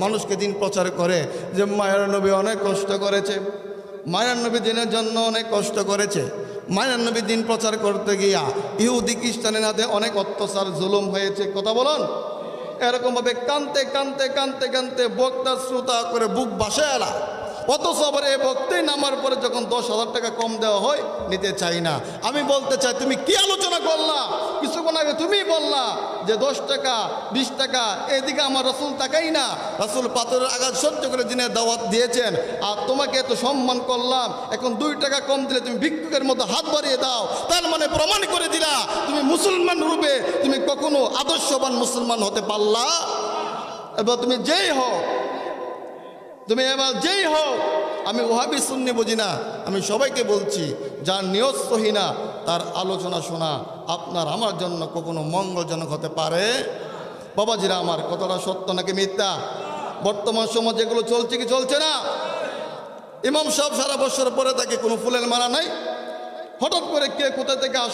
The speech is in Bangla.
মানুষকে দিন প্রচার করে যে মায়ের নবী অনেক কষ্ট করেছে। মায়ের নবী দিনের জন্য অনেক কষ্ট করেছে। মায়ের নবী দিন প্রচার করতে গিয়া ইহুদি খ্রিস্টানের হাতে অনেক অত্যাচার, জুলুম হয়েছে। কথা বলুন। এরকমভাবে কানতে কানতে কানতে কানতে বক্তা, শ্রোতা করে বুক বাসে এলা। অথচ আবার এই বক্তাই নামার পরে যখন দশ হাজার টাকা কম দেওয়া হয়, নিতে চাই না। আমি বলতে চাই, তুমি কি আলোচনা করলা? কিছুক্ষণ আগে তুমি বললা যে দশ টাকা, বিশ টাকা, এদিকে আমার রসুল তাকাই না। রসুল পাথরের আঘাত সহ্য করে দিনের দাওয়াত দিয়েছেন, আর তোমাকে এত সম্মান করলাম, এখন দুই টাকা কম দিলে তুমি ভিক্ষুকের মতো হাত বাড়িয়ে দাও। তার মানে প্রমাণ করে দিলা, তুমি মুসলমান রূপে তুমি কখনো আদর্শবান মুসলমান হতে পারলা? এবার তুমি যেই হও তুমি এবার যেই হোক আমি ওহাবি শুননি বুঝি না, আমি সবাইকে বলছি, যার নিয়ত তার আলোচনা শোনা আপনার আমার জন্য কখনো মঙ্গলজনক হতে পারে? বাবাজিরা আমার কতটা সত্য নাকি মিথ্যা? বর্তমান সমাজ যেগুলো চলছে কি চলছে না? ইমাম সব সারা বছর পরে তাকে কোনো ফুলের মারা নাই? হঠাৎ করে কে কোথা থেকে আস